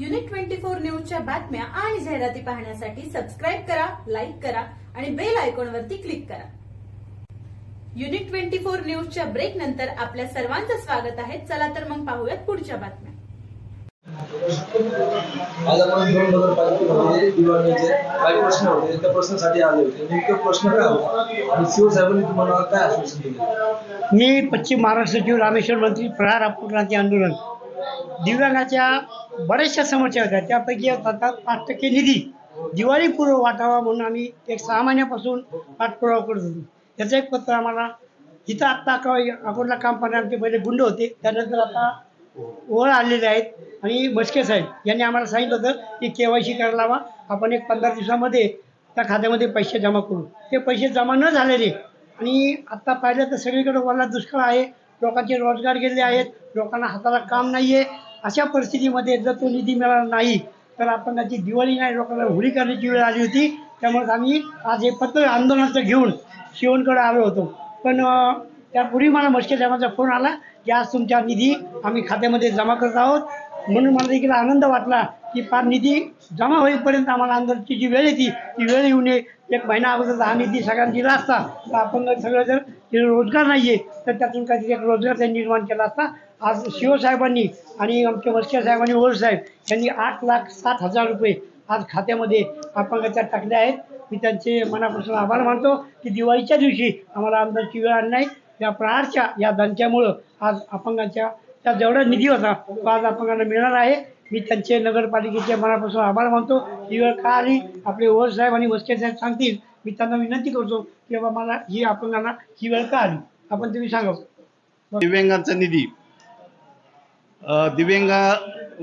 Unit twenty four न्यूजच्या बातम्या आणि जाहिराती पाहण्यासाठी सबस्क्राईब करा लाईक करा आणि बेल आयकॉनवरती क्लिक करा. युनिट ट्वेंटी फोर न्यूजच्या ब्रेक नंतर आपल्या सर्वांचं स्वागत आहे. चला तर मग पाहूयात पुढच्या बातम्या. आज आपण दोन नगरपालिकेमध्ये दिवाळीचे काही प्रश्न होते. त्या प्रश्नासाठी आले होते. नेमकं प्रश्न काय होता? आणि शिवसाहेबांनी तुम्हाला काय आश्वासन दिलं? मी पश्चिम महाराष्ट्र सचिव रामेश्वर मंत्री प्रहार क्रांती आंदोलन. दिव्यांगाच्या बऱ्याचशा समस्या होत्या. त्यापैकी आता पाच टक्के निधी. दिवाळीपूर्व वाटावा म्हणून आम्ही एक सहा महिन्यापासून पाठपुरावा करत होतो. त्याचं एक पत्र आम्हाला इथं आत्ता अका- अकोटला काम करणारे आमचे पहिले गुंड होते. त्यानंतर आता ओळ आलेले आहेत. आणि मस्के साहेब यांनी आम्हाला सांगितलं होतं की के वाय सी करायला लावा. आपण एक पंधरा दिवसामध्ये त्या खात्यामध्ये पैसे जमा करू. ते पैसे जमा न झालेले आणि आत्ता पाहिलं तर सगळीकडे वाला दुष्काळ आहे. लोकांचे रोजगार गेले आहेत. लोकांना हाताला काम नाही आहे अशा परिस्थितीमध्ये जर तो निधी मिळाला नाही तर आपण त्याची दिवाळी नाही लोकांना होळी करण्याची वेळ आली होती. त्यामुळे आम्ही आज हे पत्र आंदोलनाचं घेऊन शिवणकडे आलो होतो. पण त्यापूर्वी मला मस्के साहेबांचा फोन आला की आज तुमच्या निधी आम्ही खात्यामध्ये जमा करत आहोत. म्हणून मला देखील आनंद वाटला की फार निधी जमा होईपर्यंत आम्हाला आंदोलनाची जी वेळ येते ती वेळ येऊ नये एक महिना अगोदर हा निधी सगळ्यांना दिला असता. तर आपण सगळं जर रोजगार नाही आहे तर त्यातून काहीतरी एक रोजगार त्यांनी निर्माण केला असता. आज शिवसाहेबांनी आणि आमच्या वरच्या साहेबांनी ओळ साहेब यांनी आठ लाख सात हजार रुपये आज खात्यामध्ये अपंगाच्या टाकले आहेत. मी त्यांचे मनापासून आभार मानतो की दिवाळीच्या दिवशी आम्हाला आमदारची वेळ आणणार नाही. या प्रहारच्या या दंच्यामुळं आज अपंगाच्या त्या जेवढा निधी होता तो आज अपंगांना मिळणार आहे. मी त्यांचे नगरपालिकेचे मनापासून आभार मानतो. ही वेळ का आली? आपले ओळ साहेब आणि वस्के साहेब सांगतील. मी त्यांना विनंती करतो की बाबा मला ही अपंगांना ही वेळ का आली? आपण तुम्ही सांगा. दिव्यांगांचा निधी. दिव्यांग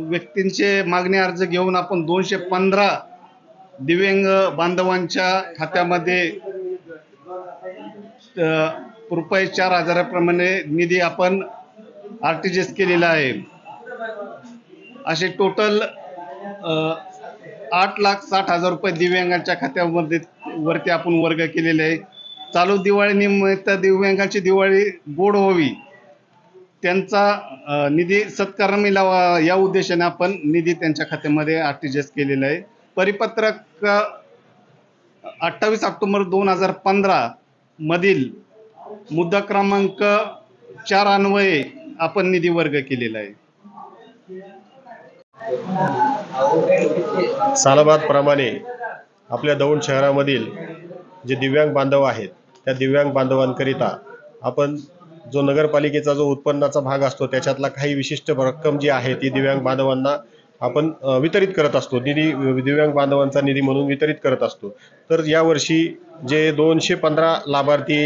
व्यक्तींचे मागणी अर्ज घेऊन आपण दोनशे पंधरा दिव्यांग बांधवांच्या खात्यामध्ये रुपये चार हजाराप्रमाणे निधी आपण आर टी जी एस केलेला आहे. असे टोटल आठ लाख साठ हजार रुपये दिव्यांगांच्या खात्यामध्ये वरती आपण वर्ग केलेले आहे. चालू दिवाळी निमित्त दिव्यांगांची दिवाळी गोड व्हावी. त्यांचा निधी सत्कारण मिळावा या उद्देशाने आपण निधी त्यांच्या खात्यामध्ये आर टी जी एस केलेला आहे. परिपत्रक अठ्ठावीस ऑक्टोबर दोन हजार पंधरा मधील मुद्दा क्रमांक चार अन्वये आपण निधी वर्ग केलेला आहे. सालाबादप्रमाणे आपल्या दौंड शहरामधील जे दिव्यांग बांधव आहेत त्या दिव्यांग बांधवांकरिता आपण जो नगरपालिकेचा जो उत्पन्नाचा भाग असतो त्याच्यातला काही विशिष्ट रक्कम जी आहे ती दिव्यांग बांधवांना आपण वितरित करत असतो. निधी दिव्यांग बांधवांचा निधी म्हणून वितरित करत असतो. तर यावर्षी जे दोनशे पंधरा लाभार्थी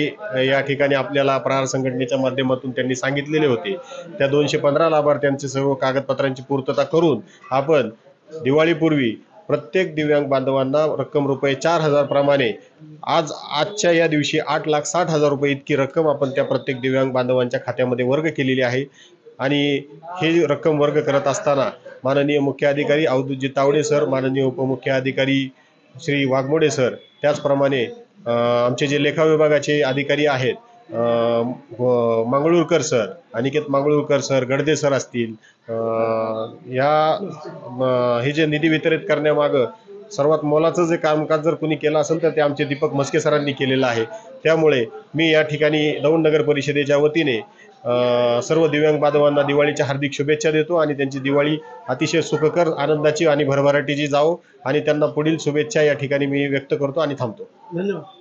या ठिकाणी आपल्याला प्रहार संघटनेच्या माध्यमातून त्यांनी सांगितलेले होते. त्या दोनशे पंधरा लाभार्थ्यांचे सर्व कागदपत्रांची पूर्तता करून आपण दिवाळीपूर्वी प्रत्येक दिव्यांग बांधवांना रक्कम रुपये चार हजार प्रमाणे. आज आजच्या या दिवशी आठ लाख साठ हजार रुपये इतकी रक्कम आपण त्या प्रत्येक दिव्यांग बांधवांच्या खात्यामध्ये वर्ग केलेली आहे. आणि हे रक्कम वर्ग करत असताना माननीय मुख्य अधिकारी अवधूतजी तावडे सर माननीय उपमुख्य अधिकारी श्री वाघमोडे सर त्याचप्रमाणे आमचे जे लेखा विभागाचे अधिकारी आहेत हो, Mangalurkar sir Aniket Mangalurkar sir Gadade sir असतील ह्या हे जे निधी वितरित करण्यामागं सर्वात मोलाचं जे कामकाज जर कोणी केलं असेल तर ते आमचे दीपक मस्के सरांनी केलेलं आहे. त्यामुळे मी या ठिकाणी दौंड नगर परिषदेच्या वतीने सर्व दिव्यांग बांधवांना दिवाळीच्या हार्दिक शुभेच्छा देतो आणि त्यांची दिवाळी अतिशय सुखकर आनंदाची आणि भरभराटीची जावो आणि त्यांना पुढील शुभेच्छा या ठिकाणी मी व्यक्त करतो आणि थांबतो. धन्यवाद.